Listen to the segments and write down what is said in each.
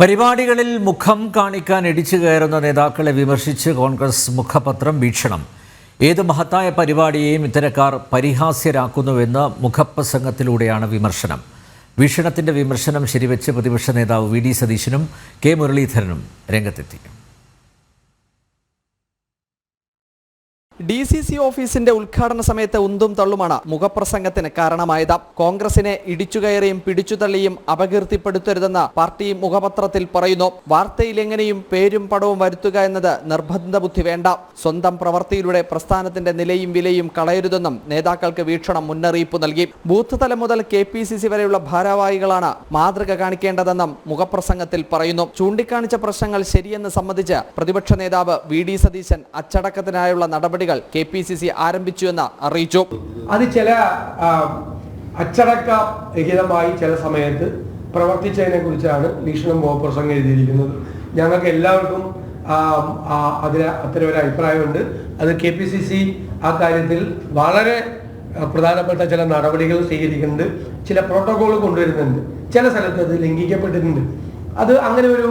പരിപാടികളിൽ മുഖം കാണിക്കാൻ ഇടിച്ചു കയറുന്ന നേതാക്കളെ വിമർശിച്ച് കോൺഗ്രസ് മുഖപത്രം വീക്ഷണം. ഏത് മഹത്തായ പരിപാടിയെയും ഇത്തരക്കാർ പരിഹാസ്യരാക്കുന്നുവെന്ന് മുഖപ്രസംഗത്തിലൂടെയാണ് വിമർശനം. വീക്ഷണത്തിന്റെ വിമർശനം ശരിവെച്ച് പ്രതിപക്ഷ നേതാവ് വി ഡി സതീശനും കെ മുരളീധരനും രംഗത്തെത്തി. ഡി സി സി ഓഫീസിന്റെ ഉദ്ഘാടന സമയത്ത് ഉന്തും തള്ളുമാണ് മുഖപ്രസംഗത്തിന് കാരണമായത്. കോൺഗ്രസിനെ ഇടിച്ചുകയറിയും പിടിച്ചുതള്ളിയും അപകീർത്തിപ്പെടുത്തരുതെന്ന് പാർട്ടി മുഖപത്രത്തിൽ പറയുന്നു. വാർത്തയിൽ എങ്ങനെയും പേരും പടവും വരുത്തുക എന്നത് നിർബന്ധ ബുദ്ധി വേണ്ട. സ്വന്തം പ്രവൃത്തിയിലൂടെ പ്രസ്ഥാനത്തിന്റെ നിലയും വിലയും കളയരുതെന്നും നേതാക്കൾക്ക് വീക്ഷണം മുന്നറിയിപ്പ് നൽകി. ബൂത്ത് തലം മുതൽ കെ പി സി സി വരെയുള്ള ഭാരവാഹികളാണ് മാതൃക കാണിക്കേണ്ടതെന്നും മുഖപ്രസംഗത്തിൽ പറയുന്നു. ചൂണ്ടിക്കാണിച്ച പ്രശ്നങ്ങൾ ശരിയെന്ന് സംബന്ധിച്ച് പ്രതിപക്ഷ നേതാവ് വി ഡി സതീശൻ അച്ചടക്കത്തിനായുള്ള നടപടികൾ കെ പി സി സി ആരംഭിച്ചുവെന്ന് അറിയിച്ചു. അത് ചില അച്ചടക്ക രഹിതമായി ചില സമയത്ത് പ്രവർത്തിച്ചതിനെ കുറിച്ചാണ് വീക്ഷണം പ്രസംഗം എഴുതിയിരിക്കുന്നത്. ഞങ്ങൾക്ക് എല്ലാവർക്കും അതിന് അത്തരം ഒരു അഭിപ്രായമുണ്ട്. അത് കെ പി സി സി ആ കാര്യത്തിൽ വളരെ പ്രധാനപ്പെട്ട ചില നടപടികൾ സ്വീകരിക്കുന്നുണ്ട്. ചില പ്രോട്ടോകോൾ കൊണ്ടുവരുന്നുണ്ട്. ചില സ്ഥലത്ത് അത് ലംഘിക്കപ്പെട്ടിട്ടുണ്ട്. അത് അങ്ങനെ ഒരു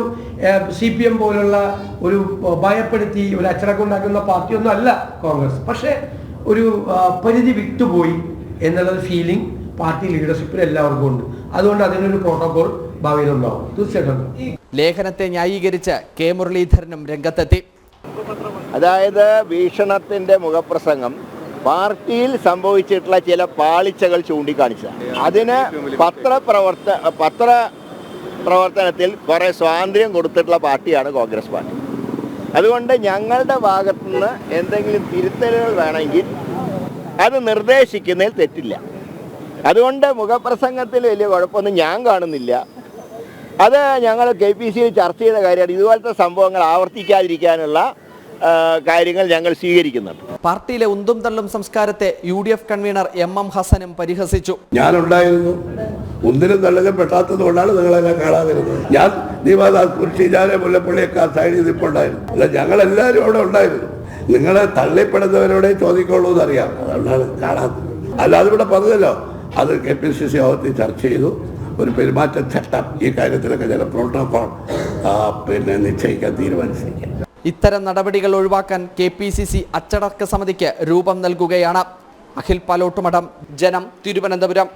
സി പി എം പോലുള്ള ഒരു ഭയപ്പെടുത്തി ഒരു അച്ചടക്കം ഉണ്ടാക്കുന്ന പാർട്ടിയൊന്നും അല്ല കോൺഗ്രസ്. പക്ഷേ ഒരു പരിധി വിട്ടുപോയി എന്നുള്ളൊരു ഫീലിംഗ് പാർട്ടി ലീഡർഷിപ്പിൽ എല്ലാവർക്കും ഉണ്ട്. അതുകൊണ്ട് അതിനൊരു പ്രോട്ടോകോൾ ഭാവിയിൽ ഉണ്ടാവും. തീർച്ചയായിട്ടും. ലേഖനത്തെ ന്യായീകരിച്ച് കെ മുരളീധരനും രംഗത്തെത്തി. അതായത് ഭീഷണത്തിന്റെ മുഖപ്രസംഗം പാർട്ടിയിൽ സംഭവിച്ചിട്ടുള്ള ചില പാളിച്ചകൾ ചൂണ്ടിക്കാണിച്ച അതിന് പത്രപ്രവർത്ത പത്ര പ്രവർത്തനത്തിൽ കുറേ സ്വാതന്ത്ര്യം കൊടുത്തിട്ടുള്ള പാർട്ടിയാണ് കോൺഗ്രസ് പാർട്ടി. അതുകൊണ്ട് ഞങ്ങളുടെ ഭാഗത്തുനിന്ന് എന്തെങ്കിലും തിരുത്തലുകൾ വേണമെങ്കിൽ അത് നിർദ്ദേശിക്കുന്നതിൽ തെറ്റില്ല. അതുകൊണ്ട് മുഖപ്രസംഗത്തിൽ വലിയ കുഴപ്പമൊന്നും ഞാൻ കാണുന്നില്ല. അത് ഞങ്ങൾ കെ പി സിയിൽ ചർച്ച ചെയ്ത കാര്യമാണ്. ഇതുപോലത്തെ സംഭവങ്ങൾ ആവർത്തിക്കാതിരിക്കാനുള്ള കാര്യങ്ങൾ ഞങ്ങൾ സ്വീകരിക്കുന്നുണ്ട്. പാർട്ടിയിലെ ഉന്തും തള്ളും സംസ്കാരത്തെ U D F convener M M ഹസനും പരിഹസിച്ചു. ഞാനുണ്ടായിരുന്നു. ഒന്നിനും നല്ലതും പെട്ടാത്തത് കൊണ്ടാണ് നിങ്ങളെല്ലാം കാണാതിരുന്നത്. ഞാൻ ദീപാദാസ് കുറിച്ച് ഞാനെ മുല്ലപ്പള്ളിയൊക്കെ ആ സൈഡിൽ നിൽപ്പുണ്ടായിരുന്നു അല്ല ഞങ്ങളെല്ലാവരും അവിടെ ഉണ്ടായിരുന്നു. നിങ്ങളെ തള്ളിപ്പെടുന്നവരോടെ ചോദിക്കുള്ളൂ എന്നറിയാം. അതുകൊണ്ടാണ് കാണാത്തത്. അല്ല അതിവിടെ പറഞ്ഞല്ലോ അത് കെ പി സി സി യോഗത്തിൽ ചർച്ച ചെയ്തു. ഒരു പെരുമാറ്റ ചട്ടം ഈ കാര്യത്തിലൊക്കെ ചില പ്രോട്ടോകോൾ പിന്നെ നിശ്ചയിക്കാൻ തീരുമാനിച്ചിരിക്കും ഇത്തരം നടപടികൾ ഒഴിവാക്കാൻ കെ പി സി സി അച്ചടക്ക സമിതിക്ക് രൂപം നൽകുകയാണ് അഖിൽ പാലോട്ടുമഠം. ജനം തിരുവനന്തപുരം.